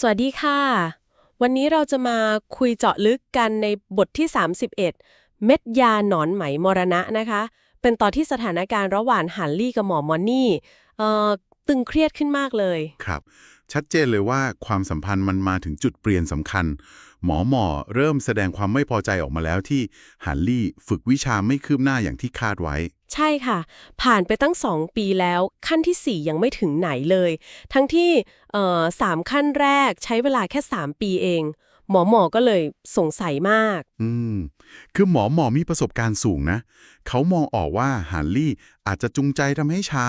สวัสดีค่ะ วันนี้เราจะมาคุยเจาะลึกกันในบทที่ 31 เม็ดยาหนอนไหมมรณะนะคะ เป็นตอนที่สถานการณ์ระหว่างฮันลี่กับหมอมอนนี่เอ่อตึงเครียดขึ้นมากเลย ครับ ชัดเจนเลยว่าความสัมพันธ์มันมาถึงจุดเปลี่ยนสำคัญ หมอหมอเริ่มแสดงความไม่พอใจออกมาแล้วที่ฮันลี่ฝึกวิชาไม่คืบหน้าอย่างที่คาดไว้ ใช่ค่ะ ผ่านไปตั้ง2ปีแล้ว ขั้นทีสี่ 4 ยังไม่ถึงไหนเลย ทั้งที่เอ่อสามขั้นแรกใช้เวลาแค่ 3 ปีเอง หมอหมอก็เลยสงสัยมาก อืม คือหมอหมอมีประสบการณ์สูงนะ เขามองออกว่าฮันลี่อาจจะจูงใจทำให้ช้า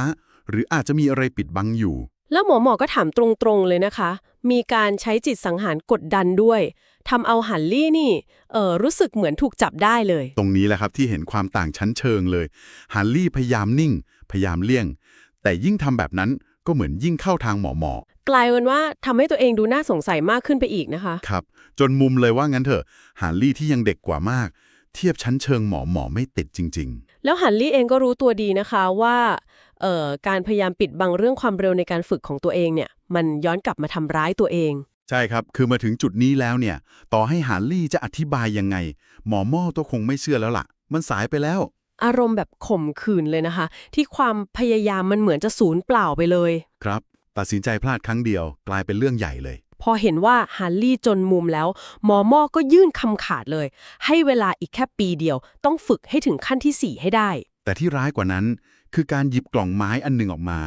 หรืออาจจะมีอะไรปิดบังอยู่ แล้วหมอหมอก็ถามตรงๆเลยนะคะ มีการใช้จิตสังหารกดดันด้วยทำเอาหันลี่นี่เออรู้สึกเหมือนถูกจับได้เลย ตรงนี้แหละครับที่เห็นความต่างชั้นเชิงเลยฮันลี่พยายามนิ่ง พยายามเลี่ยง แต่ยิ่งทำแบบนั้นก็เหมือนยิ่งเข้าทางหมอหมอกลายเป็นว่าทำให้ตัวเองดูน่าสงสัยมากขึ้นไปอีกนะคะ ครับ จนมุมเลยว่างั้นเถอะฮันลี่ที่ยังเด็กกว่ามาก เทียบชั้นเชิงหมอหมอไม่ติดจริง ๆ แล้วหันลี่เองก็รู้ตัวดีนะคะว่าเอ่อการพยายามปิดบังเรื่องความเร็วในการฝึกของตัวเองเนี่ย มันย้อนกลับมาทำร้ายตัวเอง ใช่ครับ คือมาถึงจุดนี้แล้วเนี่ย ต่อให้ฮาร์ลี่จะอธิบายยังไง หมอหม้อตัวคงไม่เชื่อแล้วล่ะ มันสายไปแล้ว อารมณ์แบบข่มขืนเลยนะคะ ที่ความพยายามมันเหมือนจะสูญเปล่าไปเลย ครับ ตัดสินใจพลาดครั้งเดียว กลายเป็นเรื่องใหญ่เลย พอเห็นว่าฮันลี่จนมุมแล้ว หมอหม้อก็ยื่นคำขาดเลย ให้เวลาอีกแค่ปีเดียว ต้องฝึกให้ถึงขั้นที่ 4 ให้ได้ แต่ที่ร้ายกว่านั้น คือการหยิบกล่องไม้อันหนึ่งออกมา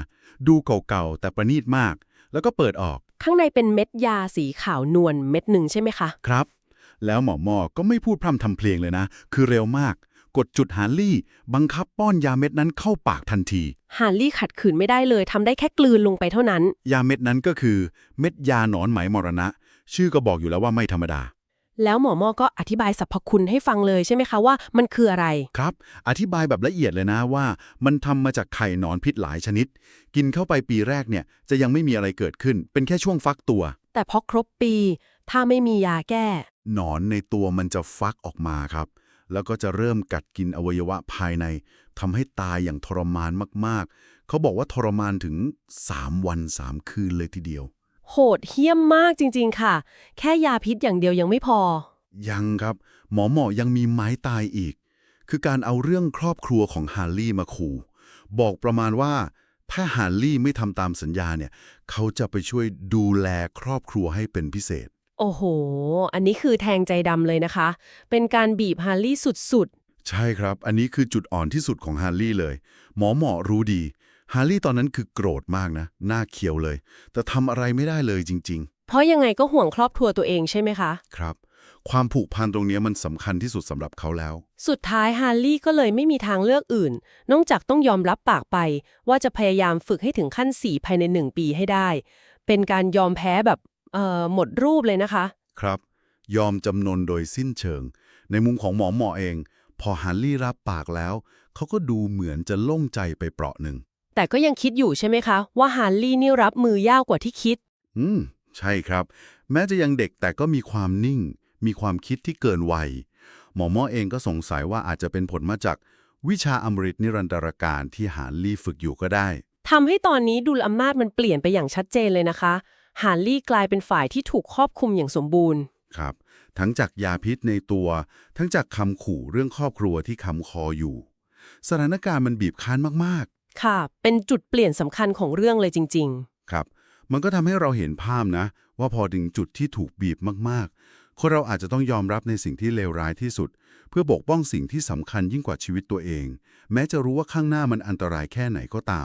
ดูเก่าๆแต่ประณีตมาก แล้วก็เปิดออก ข้างในเป็นเม็ดยาสีขาวนวลเม็ดหนึ่งใช่ไหมคะ ครับ แล้วหมอหมอก็ไม่พูดพร่ำทำเพลงเลยนะ คือเร็วมาก กดจุดฮาร์ลี่ บังคับป้อนยาเม็ดนั้นเข้าปากทันทีฮันลี่ขัดขืนไม่ได้เลยทำได้แค่กลืนลงไปเท่านั้น ยาเม็ดนั้นก็คือ เม็ดยาหนอนไหมมรณะ ชื่อก็บอกอยู่แล้วว่าไม่ธรรมดา แล้วหมอหมอก็อธิบายสรรพคุณให้ฟังเลยใช่ไหมคะว่ามันคืออะไร ครับ อธิบายแบบละเอียดเลยนะว่า มันทำมาจากไข่หนอนพิษหลายชนิด กินเข้าไปปีแรกเนี่ยจะยังไม่มีอะไรเกิดขึ้น เป็นแค่ช่วงฟักตัว แต่พอครบปี ถ้าไม่มียาแก้ หนอนในตัวมันจะฟักออกมาครับ แล้วก็จะเริ่มกัดกินอวัยวะภายในทำให้ตายอย่างทรมานมากๆ เขาบอกว่าทรมานถึง 3 วัน 3 คืนเลยทีเดียว โหดเหี้ยมมากจริง ๆ ค่ะ แค่ยาพิษอย่างเดียวยังไม่พอ ยังครับ หมอหมอยังมีไม้ตายอีก คือการเอาเรื่องครอบครัวของฮาร์ลี่มาขู่ บอกประมาณว่าถ้าฮาร์ลี่ไม่ทำตามสัญญาเนี่ย เขาจะไปช่วยดูแลครอบครัวให้เป็นพิเศษ โอ้โห อันนี้คือแทงใจดำเลยนะคะ เป็นการบีบฮาร์ลี่สุดใช่ครับ อันนี้คือจุดอ่อนที่สุดของฮาร์ลี่เลย หมอหมอรู้ดี ฮาร์ลี่ตอนนั้นคือโกรธมากนะ หน้าเขียวเลย แต่ทำอะไรไม่ได้เลยจริง ๆ เพราะยังไงก็ห่วงครอบครัวตัวเองใช่ไหมคะๆครับ ความผูกพันตรงเนี้ยมันสำคัญที่สุดสำหรับเขาแล้ว สุดท้ายฮาร์ลี่ก็เลยไม่มีทางเลือกอื่น นอกจากต้องยอมรับปากไป ว่าจะพยายามฝึกให้ถึงขั้น 4 ภายใน 1 ปีให้ได้ เป็นการยอมแพ้แบบเอ่อ หมดรูปเลยนะคะ ครับ ยอมจำนนโดยสิ้นเชิง ในมุมของหมอหมอเอง พอฮันลี่รับปากแล้ว เขาก็ดูเหมือนจะโล่งใจไปเปราะหนึ่ง แต่ก็ยังคิดอยู่ใช่ไหมคะ ว่าฮาร์ลี่นี่รับมือยากกว่าที่คิด อืม ใช่ครับ แม้จะยังเด็กแต่ก็มีความนิ่ง มีความคิดที่เกินวัย หมอหมอเองก็สงสัยว่าอาจจะเป็นผลมาจากวิชาอมฤตนิรันตรการที่ฮาร์ลี่ฝึกอยู่ก็ได้ทำให้ตอนนี้ดุลอำนาจมันเปลี่ยนไปอย่างชัดเจนเลยนะคะ ฮาร์ลี่กลายเป็นฝ่ายที่ถูกครอบคลุมอย่างสมบูรณ์ ครับ ทั้งจากยาพิษในตัว ทั้งจากคำขู่เรื่องครอบครัวที่คำคออยู่ สถานการณ์มันบีบคั้นมากค่ะ เป็นจุดเปลี่ยนสำคัญของเรื่องเลยจริง ๆ ครับ มันก็ทำให้เราเห็นภาพนะ ว่าพอถึงจุดที่ถูกบีบมากๆ คนเราอาจจะต้องยอมรับในสิ่งที่เลวร้ายที่สุด เพื่อปกป้องสิ่งที่สำคัญยิ่งกว่าชีวิตตัวเอง แม้จะรู้ว่าข้างหน้ามันอันตรายแค่ไหนก็ตาม